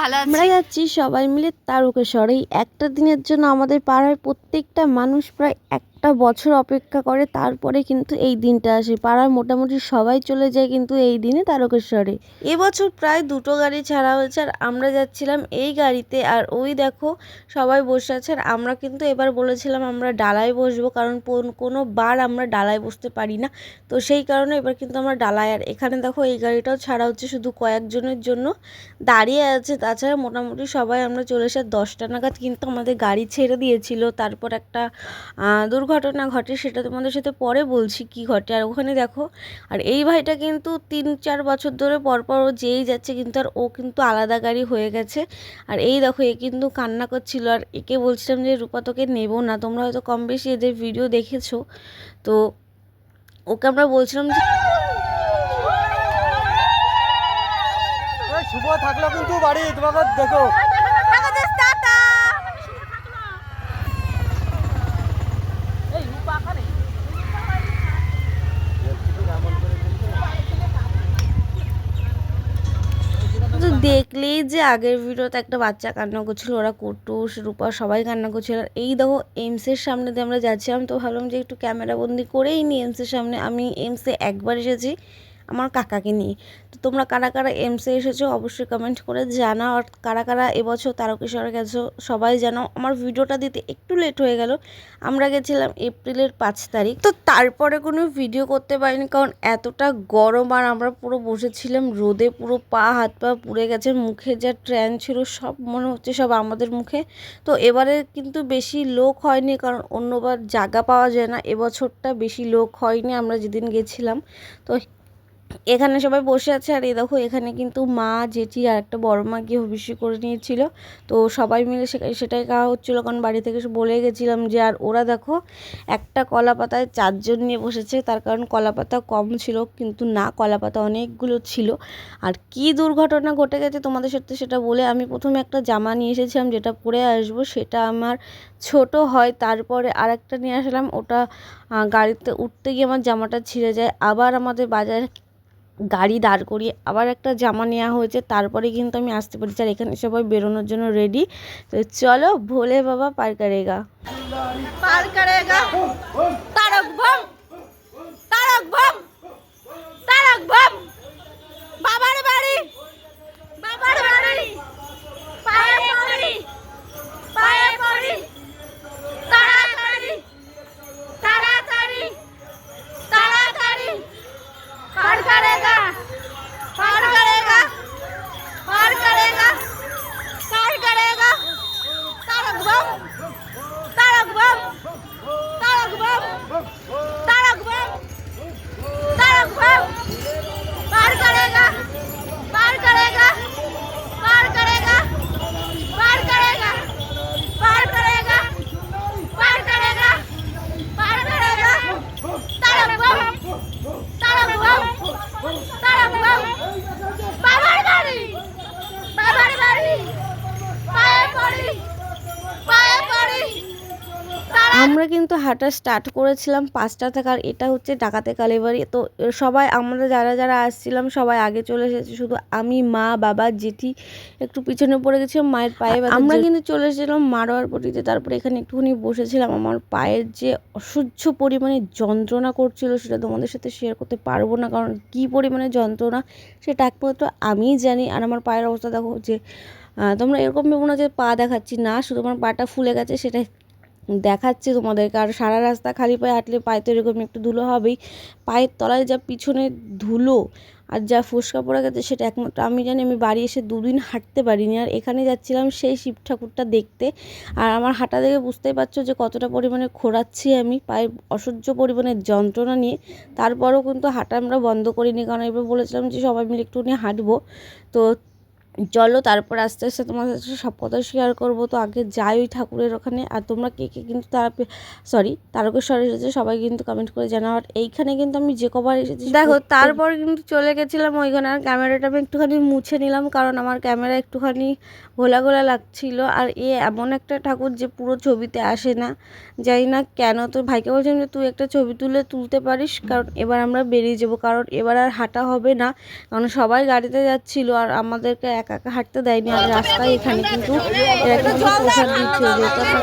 ভালো আমরা যাচ্ছি সবাই মিলে তারকেশ্বর। এই একটা দিনের জন্য আমাদের পাড়ার প্রত্যেকটা মানুষ প্রায় একটা বছর অপেক্ষা করে তারপরে কিন্তু এই দিনটা আসে। পাড়ার মোটামুটি সবাই চলে যায় কিন্তু এই দিনে তারকেশ্বরে। এবছর প্রায় দুটো গাড়ি ছাড়া হয়েছে আর আমরা যাচ্ছিলাম এই গাড়িতে আর ওই দেখো সবাই বসে আছে আর আমরা কিন্তু এবার বলেছিলাম আমরা ডালায় বসবো কারণ কোন- বার আমরা ডালায় বসতে পারি না। তো সেই কারণে এবার কিন্তু আমরা ডালায় আর এখানে দেখো এই গাড়িটাও ছাড়া হচ্ছে শুধু কয়েকজনের জন্য দাঁড়িয়ে আছে। তাছাড়া মোটামুটি সবাই আমরা চলে এসে দশটা নাগাদ কিন্তু আমাদের গাড়ি ছেড়ে দিয়েছিল। তারপর একটা আহ, দুর্ঘটনা ঘটে সেটা তোমাদের সাথে পরে বলছি কি ঘটে। আর ওখানে দেখো, আর এই ভাইটা কিন্তু তিন চার বছর ধরে পরপর ও যেই যাচ্ছে কিন্তু আর ও কিন্তু আলাদা গাড়ি হয়ে গেছে। আর এই দেখো, এ কিন্তু কান্না করছিল। আর একে বলছিলাম যে, রূপা, তোকে নেব না। তোমরা হয়তো কম বেশি এদের ভিডিও দেখেছ। তো ওকে আমরা বলছিলাম যে শুভ থাকল কিন্তু বাড়ি, তোমাকে দেখো। দেখলেই যে আগের ভিডিওতে একটা বাচ্চা কান্না করছিল, ওরা কুটুস, রূপা সবাই কান্না করছিল। এই দেখো এমসের সামনে দিয়ে আমরা যাচ্ছিলাম, তো ভাবলাম যে একটু ক্যামেরা বন্দি করেই নি এমসের সামনে। আমি এমসে একবার এসেছি আমার কাকাকে নিয়ে। তো তোমরা কারা কারা এমসে এসেছ অবশ্যই কমেন্ট করে জানাও। আর কারা কারা এবছর তারকেশ্বরে গেছো সবাই জানাও। আমার ভিডিওটা দিতে একটু লেট হয়ে গেল। আমরা গেছিলাম এপ্রিলের পাঁচ তারিখ। তো তারপরে কোনো ভিডিও করতে পারিনি কারণ এতটা গরম আর আমরা পুরো বসেছিলাম রোদে পুরো পা, হাত পা পুড়ে গেছে। মুখে যা ট্রেন ছিল সব মনে হচ্ছে সব আমাদের মুখে। তো এবারে কিন্তু বেশি লোক হয়নি কারণ অন্যবার জায়গা পাওয়া যায় না। এবছরটা বেশি লোক হয়নি, আমরা যেদিন গেছিলাম। তো এখানে সবাই বসে আছে আর এই দেখো, এখানে কিন্তু মা, জেঠি আর একটা বড় মা গিয়ে হবিষ্যি করে নিয়েছিল। তো সবাই মিলে সেটাই খাওয়া হচ্ছিল, কারণ বাড়ি থেকে বলে গেছিলাম যে, আর ওরা দেখো, একটা কলা পাতায় চারজন নিয়ে বসেছে, তার কারণ কলা পাতা কম ছিল, কিন্তু না, কলা পাতা অনেকগুলো ছিল। আর কি দুর্ঘটনা ঘটে গেছে তোমাদের সাথে সেটা বলে আমি প্রথমে একটা জামা নিয়ে এসেছিলাম, যেটা পরে আসব, সেটা আমার ছোট হয়, তারপরে আরেকটা নিয়ে আসলাম, ওটা গাড়িতে উঠতে গিয়ে আমার জামাটা ছিঁড়ে যায়। আবার আমাদের বাজারে গাড়ি দাঁড় করিয়ে আবার একটা জামা নেওয়া হয়েছে। তারপরে কিন্তু আমি আসতে পারি আর এখানে সবাই বেরোনোর জন্য রেডি তো চলো, ভোলে বাবা পার করেগা। পার তারক তারক তারক হাঁটা স্টার্ট করেছিলাম পাঁচটা থেকে আর এটা হচ্ছে ডাকাতে কালীবাড়ি। তো সবাই আমরা যারা যারা আসছিলাম সবাই আগে চলে এসেছি শুধু আমি মা বাবা জেঠি একটু পিছনে পড়ে গেছিলাম মায়ের পায়ে আমরা কিন্তু চলে এসেছিলাম মারোয়ার পটিতে তারপরে এখানে একটুখানি বসেছিলাম আমার পায়ের যে অসহ্য পরিমাণে যন্ত্রণা করছিল সেটা তোমাদের সাথে শেয়ার করতে পারব না কারণ কী পরিমাণে যন্ত্রণা সেটা একমাত্র আমিই জানি আর আমার পায়ের অবস্থা দেখো যে তোমরা এরকম ভেবো না যে পা দেখাচ্ছি না শুধু আমার পাটা ফুলে গেছে সেটা দেখাচ্ছি তোমাদেরকে। আর সারা রাস্তা খালি পায়ে হাঁটলে পায়ে তো এরকম একটু ধুলো হবেই। পায়ের তলায় যা পিছনে ধুলো আর যা ফুসকা পড়ে গেছে, সেটা একমাত্র আমি জানি, আমি বাড়ি এসে দুদিন হাঁটতে পারিনি। আর এখানে যাচ্ছিলাম সেই শিব ঠাকুরটা দেখতে। আর আমার হাঁটা দেখে বুঝতেই পারছ যে কতটা পরিমাণে খোঁড়াচ্ছি আমি পায়ে অসহ্য পরিমাণে যন্ত্রণা নিয়ে। তারপরেও কিন্তু হাঁটা আমরা বন্ধ করিনি, কারণ এবার বলেছিলাম যে সবাই মিলে একটু নিয়ে হাঁটবো। তো চলো তারপর আস্তে আস্তে তোমাদের সাথে সব কথা শেয়ার করব। তো আগে যাই ওই ঠাকুরের ওখানে আর তোমরা কে কে কিন্তু তারা সরি তারকেশ্বর এসেছে সবাই কিন্তু কমেন্ট করে জানাও। আর এইখানে কিন্তু আমি যে কবার এসেছি দেখো তারপর কিন্তু চলে গেছিলাম ওইখানে আর ক্যামেরাটা আমি একটুখানি মুছে নিলাম কারণ আমার ক্যামেরা একটুখানি ঘোলা ঘোলা লাগছিল। আর এ এমন একটা ঠাকুর যে পুরো ছবিতে আসে না। জানি না কেন তো ভাইকে বলছিলাম যে তুই একটা ছবি তুলে তুলতে পারিস কারণ এবার আমরা বেরিয়ে যাব। কারণ এবার আর হাঁটা হবে না কারণ সবাই গাড়িতে যাচ্ছিল আর আমাদেরকে একা একা হাঁটতে দেয়নি আর রাস্তায় এখানে কিন্তু প্রসাদ দিচ্ছে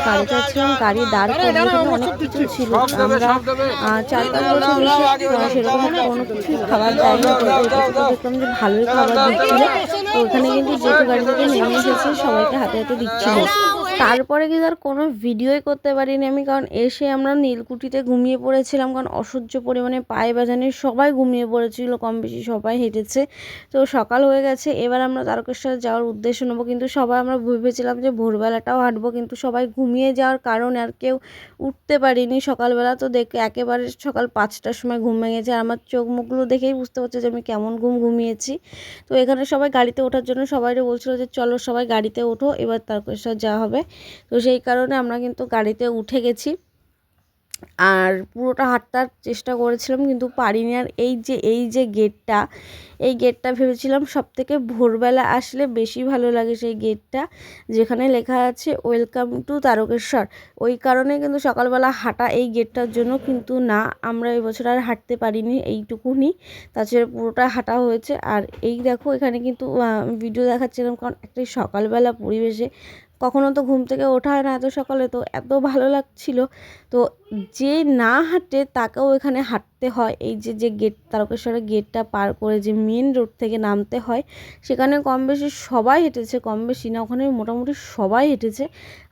গাড়ি চাচ্ছিলাম গাড়ি দাঁড় করে অনেক কিছু ছিল। আমরা চার পাঁচ বছর সেরকম কোনো কিছু খাবার দেয়নি দেখলাম যে ভালোই খাবার দিচ্ছিল ওখানে কিন্তু যেহেতু গাড়ি থেকে নেমে এসেছে সবাইকে হাতে হাতে দিচ্ছিল। তারপরে কিন্তু আর কোনো ভিডিওই করতে পারিনি আমি, কারণ এসে আমরা নীলকুঠিতে ঘুমিয়ে পড়েছিলাম, কারণ অসহ্য পরিমাণে পায়ে বাজানে সবাই ঘুমিয়ে পড়েছিল, কম বেশি সবাই হেঁটেছে। তো সকাল হয়ে গেছে, এবার আমরা তারকেশ্বর যাওয়ার উদ্দেশ্য নেব, কিন্তু সবাই আমরা ভেবেছিলাম যে ভোরবেলাটাও হাঁটবো, কিন্তু সবাই ঘুমিয়ে যাওয়ার কারণে আর কেউ উঠতে পারিনি সকালবেলা। তো দেখে, একেবারে সকাল পাঁচটার সময় ঘুম ভেঙেছে, আর আমার চোখ মুখগুলো দেখেই বুঝতে পারছে যে আমি কেমন ঘুম ঘুমিয়েছি। তো এখানে সবাই গাড়িতে ওঠার জন্য সবাই বলছিল যে, চলো সবাই গাড়িতে ওঠো, এবার তারকেশ্বর যাওয়া হবে। তো সেই কারণে আমরা কিন্তু গাড়িতে উঠে গেছি। আর পুরোটা হাঁটার চেষ্টা করেছিলাম, কিন্তু পারিনি। আর এই যে এই যে গেটটা এই গেটটা ভেবেছিলাম সব থেকে ভোরবেলা আসলে বেশি ভালো লাগে সেই গেটটা যেখানে লেখা আছে ওয়েলকাম টু তারকেশ্বর ওই কারণে কিন্তু সকালবেলা হাঁটা এই গেটটার জন্য কিন্তু না, আমরা এবছর আর হাঁটতে পারিনি এইটুকুনি। তাছাড়া পুরোটা হাঁটা হয়েছে। আর এই দেখো, এখানে কিন্তু ভিডিও দেখাচ্ছিলাম, কারণ একটা সকালবেলা পরিবেশে কখনো তো ঘুম থেকে ওঠা হয় না এত সকালে, তো এত ভালো লাগছিল। তো যে না হাঁটে তাকেও এখানে হাঁটতে হয়। এই যে যে গেট, তারকেশ্বরের গেটটা পার করে যে মেন রোড থেকে নামতে হয়, সেখানে কম বেশি সবাই হেঁটেছে, কম বেশি না, ওখানে মোটামুটি সবাই হেঁটেছে।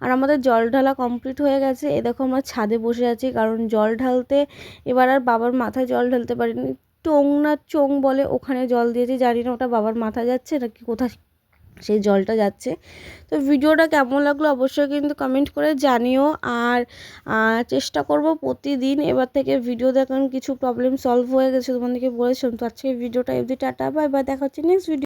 আর আমাদের জল ঢালা কমপ্লিট হয়ে গেছে। এ দেখো আমরা ছাদে বসে আছি, কারণ জল ঢালতে এবার আর বাবার মাথায় জল ঢালতে পারিনি। টং না চোং বলে ওখানে জল দিয়েছি, জানি না ওটা বাবার মাথা যাচ্ছে নাকি কোথায় সেই জলটা যাচ্ছে। তো ভিডিওটা কেমন লাগল অবশ্যই কিন্তু কমেন্ট করে জানিও। আর চেষ্টা করব প্রতিদিন এবার থেকে ভিডিও দেখান কিছু প্রবলেম সলভ হয়ে গেছে তোমাদেরকে বলেছিলাম। তো আজকে ভিডিওটা এমনি টাটা বাই বাই দেখা হচ্ছে নেক্সট ভিডিও